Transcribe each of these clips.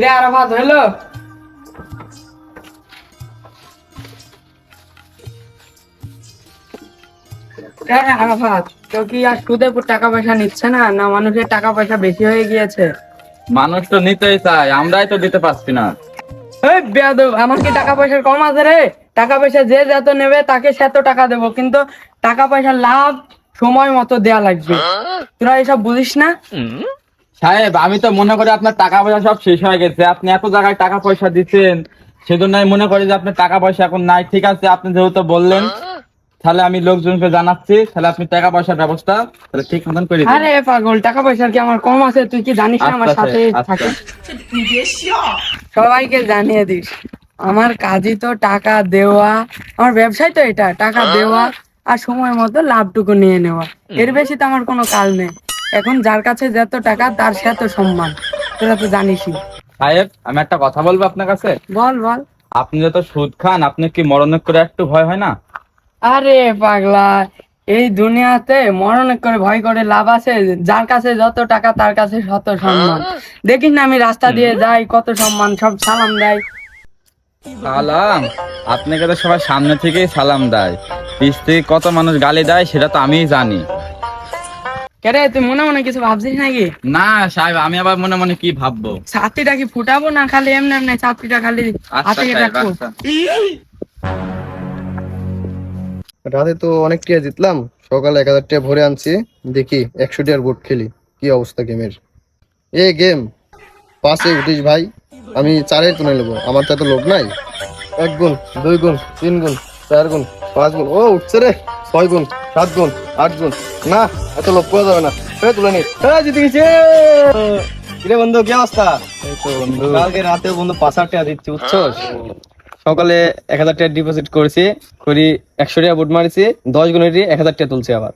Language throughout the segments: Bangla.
রে আরাফাত হইল? হ্যাঁ আরাফাত কেউ কি আর সুদে টাকা পয়সা নিচ্ছে না? না মানুষের টাকা পয়সা বেশি হয়ে গিয়েছে? মানুষ তো নিতেই চায় আমরাই তো দিতে পারছি না। এই বেয়াদব আমার কি টাকা পয়সার কম আছে রে? টাকা পয়সা যে যত নেবে তাকে সেত টাকা দেবো। কিন্তু টাকা পয়সার লাভ সময় মতো দেয়া লাগবে। তোরা এসব বুঝিস না? সাহেব আমি তো মনে করি আপনার টাকা পয়সা সব শেষ হয়ে গেছে। আপনি এত জায়গায় টাকা পয়সা দিচ্ছেন সেজন্য আমি মনে করি যে আপনার টাকা পয়সা এখন নাই। ঠিক আছে আপনি যেহেতু বললেন তাহলে আমি লোকজনকে জানাচ্ছি তাহলে আপনি টাকা পয়সার ব্যবস্থা তাহলে ঠিক মতন করে দিন। আরে পাগল টাকা পয়সার কি আমার কম আছে? তুই কি জানিস না আমার আচ্ছা, সাথে আচ্ছা। থাকে? সবাইকে জানিয়ে দিস। আমার কাজই তো টাকা দেওয়া আমার ব্যবসায় তো এটা টাকা দেওয়া আর সময় মতো লাভটুকু নিয়ে নেওয়া। এর বেশি তো আমার কোনো কাজ নেই। এখন যার কাছে যত টাকা তার সে তো সম্মান। তোরা তো জানিসই। সাহেব আমি একটা কথা বলব আপনার কাছে? বল বল। আপনি যত সুদ খান আপনি কি মরণের করে একটু ভয় হয় না? আরে পাগলা এই দুনিয়াতে মরণে করে ভয় করে লাভ আছে যার কাছে যত টাকা তার কাছে শত সম্মান। দেখিস না আমি রাস্তা দিয়ে যাই কত সম্মান সব সালাম দেয়। সালাম? আপনাকে তো সবাই সামনে থেকেই সালাম দেয়। পিছ থেকে কত মানুষ গালি দেয় সেটা তো আমিই জানি। কেরে তুই মনে মনে কিছু ভাবছিস নাকি? না সাহেব আমি আবার মনে মনে কি ভাববো? ছাত্রীটা কি ফুটাবো না খালি এমনি এমনি ছাত্রীটা খালি আচ্ছা হাতে রাখব? আচ্ছা। রাতে তো অনেক টিয়া জিতলাম। সকালে এক হাজার টিয়া ভরে আনছি। দেখি একশো টিয়ার বোর্ড খেলি। কি অবস্থা গেমের? এ গেম পাঁচে উঠিস ভাই। আমি চারে তুলে নেব। আমার তো এত লোভ নাই। এক গুণ দুই গুণ তিন গুণ চার গুণ পাঁচ গুণ ও উঠছে রে। ছয় গুণ সাত গুণ আট গুণ। না এত লোভ করা যাবে না। এ, তুলে নি। এ, জিতে গেছে। কিরে বন্ধু কি অবস্থা? কালকে রাতে বন্ধু পাঁচ হাজার টাকা দিচ্ছি বুঝছস? সকালে এক হাজার টাকা ডিপোজিট করেছি করি একশো টাকা বুট মারিছি দশ গুণেরই এক হাজার টাকা তুলছি আবার।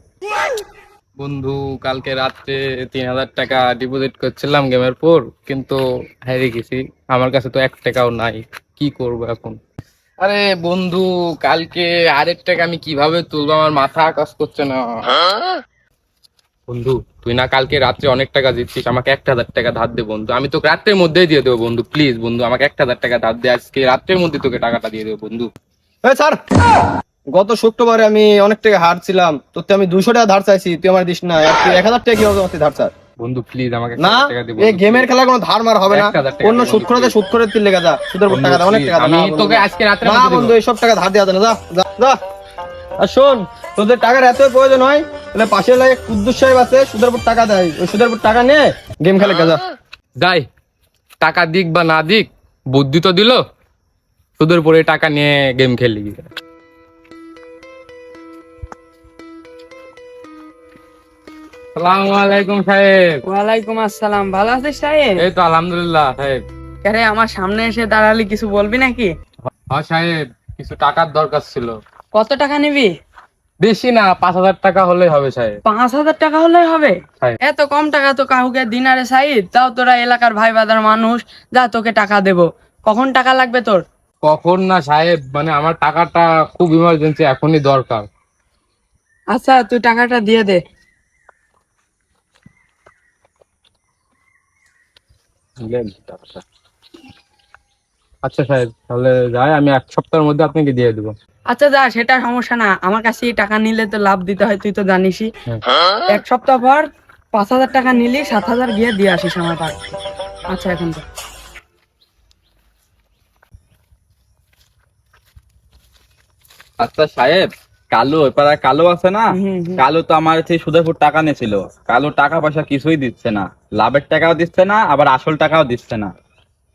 বন্ধু কালকে রাত্রে তিন হাজার টাকা ডিপোজিট করছিলাম গেমের পর কিন্তু হেরে গেছি। আমার কাছে তো এক টাকাও নাই কি করব এখন? আরে বন্ধু কালকে আরেকটাকে আমি কীভাবে তুলবো? আমার মাথা কাজ করছে না। বন্ধু তুই না কালকে রাত্রে অনেক টাকা দিচ্ছিস আমাকে একটা হাজার টাকা ধার দে বন্ধু। আমি তোকে রাত্রের মধ্যেই দিয়ে দেবো বন্ধু প্লিজ বন্ধু আমাকে একটা হাজার টাকা ধার দে। আজকে রাত্রের মধ্যে তোকে টাকাটা দিয়ে দেবো বন্ধু। স্যার গত শুক্রবারে আমি অনেক টাকা হারছিলাম তোর আমি দুশো টাকা ধার চাইছি তুই আমার দিস না। এক হাজার টাকা কি হবে ধার চার বন্ধু প্লিজ আমাকে না টাকা এই গেমের খেলা কোনো ধার মার হবে না। অন্য সুদ করে। সুদ করে তিন যা সুদের উপর টাকা দাও অনেক টাকা আমি তোকে আজকে রাত্রে না বন্ধু এইসব টাকা ধার দেওয়া না যা যা আর শোন তোদের টাকার এত প্রয়োজন হয় তাহলে পাশে লাগে কুদ্দুস সাহেব আছে সুদের উপর টাকা দেয়। ওই সুদের উপর টাকা নিয়ে গেম খেলে যাই টাকা দিক বা না দিক বুদ্ধি তো দিল। সুদের উপরে টাকা নিয়ে গেম খেলি সালামু আলাইকুম সাহেব। ওয়ালাইকুম আসসালাম। ভালো আছিস সাহেব? এই তো আলহামদুলিল্লাহ সাহেব। আরে আমার সামনে এসে দাঁড়ালি কিছু বলবি নাকি? হ্যাঁ সাহেব কিছু টাকার দরকার ছিল। কত টাকা নিবি? বেশি না পাঁচ হাজার টাকা হলেই হবে সাহেব। পাঁচ হাজার টাকা হলেই হবে? এত কম টাকা তো কাউকে দিনারে সাইদ তাও তোরা এলাকার ভাই বাদার মানুষ যা তোকে টাকা দেব। কখন টাকা লাগবে তোর? কখন না সাহেব মানে আমার টাকাটা খুব ইমার্জেন্সি এখনই দরকার। আচ্ছা তুই টাকাটা দিয়ে দে। আচ্ছা সাহেব তাহলে যাই আমি এক সপ্তাহের মধ্যে আপনাকে দিয়ে দেবো। আচ্ছা যা সেটা সমস্যা না। আমার কাছে টাকা নিলে তো লাভ দিতে হয় তুই তো জানিসই। হ্যাঁ। এক সপ্তাহ পর পাঁচ হাজার টাকা নিলি সাত হাজার গিয়ে দিয়ে আসিস আমার টাকা আচ্ছা এখন তো আচ্ছা সাহেব কালো পাড়ায় কালো আছে না। কালো তো আমার সেই সুদের উপর টাকা নিয়েছিল। কালো টাকা পয়সা কিছুই দিচ্ছে না। লাভের টাকাও দিচ্ছে না আবার আসল টাকাও দিচ্ছে না।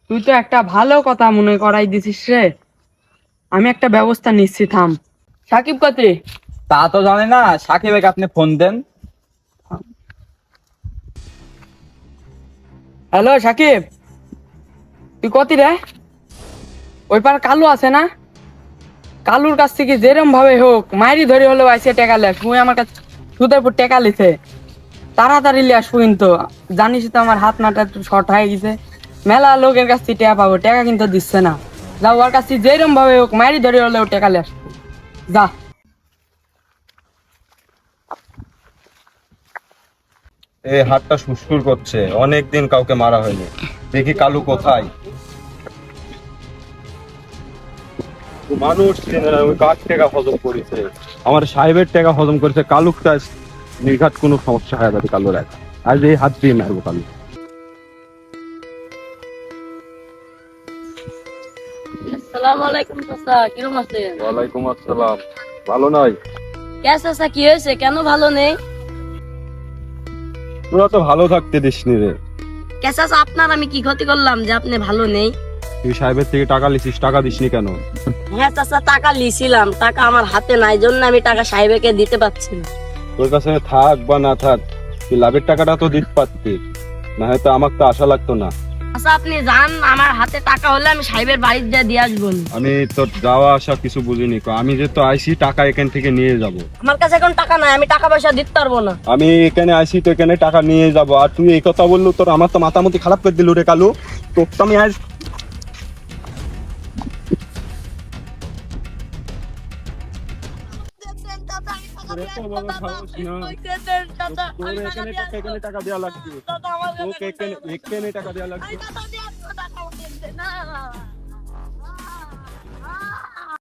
তুই তো একটা ভালো কথা মনে করাই দিছিস রে। আমি একটা ব্যবস্থা নিচ্ছি থাম। সাকিব কতে তা তো জানে না। সাকিবেকে আপনি ফোন দেন। হ্যালো সাকিব। তুই কতি রে? ওই পার কালো আছে না? কালুর কাছ থেকে যেরম ভাবে হোক, মাইরি ধরে হলেও আইসে টেকা লেস মুই আমার কাছে সুদের উপর টেকা লিছে। তাড়াতাড়ি লিয়ে আসব কিন্তু জানিস তো আমার হাত নাটা একটু শর্ট হয়ে গেছে। মেলা লোকের কাছ থেকে টেকা পাবো, টেকা কিন্তু দিচ্ছে না। যা, ওর কাছ থেকে যেরম ভাবে হোক, মাইরি ধরে হলেও টেকা লিয়ে। আসব যা। এই হাতটা সুসুর করছে অনেক দিন কাউকে মারা হয়নি। দেখি কালু কোথায়? মানুষ চেনে না, কার টাকা হজম করেছে আমার সাহেবের টাকা হজম করেছে কালুকটা নির্ঘাত কোনো সমস্যা হয় যাবে কালুর এক। আজ এই হাত দিয়ে মারবো কালু। আসসালামু আলাইকুম চাচা কিরম আছেন? ওয়ালাইকুম আসসালাম। ভালো নয় কে চাচা কি হয়েছে? কেন ভালো নেই? তোরা তো ভালো থাকতে দিসনি রে। কে চাচা আপনার আমি কি ক্ষতি করলাম যে আপনি ভালো নেই? তুই সাহেবের থেকে টাকা লিছিস টাকা দিসনি কেন? হ্যাঁ চাচা টাকা লিছিলাম টাকা আমার হাতে নাই জন্য আমি টাকা সাহেবকে দিতে পারছি না। তোর কাছে থাক বা না থাক তুই লাভের টাকাটা তো দিতে পারতি না হয়তো আমার তো আশা লাগতো না। আচ্ছা আপনি যান আমার হাতে টাকা হলে আমি সাহেবের বাড়িতে যা দিয়ে আসব। আমি তোর যাওয়া আসা কিছু বুঝিনি আমি যে তো আইসি টাকা এখান থেকে নিয়ে যাব। আমার কাছে এখন টাকা নাই আমি টাকা পয়সা দিতে পারব না। আমি এখানে আইসি তো এখানে টাকা নিয়ে যাব আর তুই এই কথা বলল তোর আমার তো মাথামতি খারাপ করে দিল রে কালু। তো আমি আজ টাকা দেওয়া লাগবে। এখানে এখানে টাকা দেওয়া লাগবে।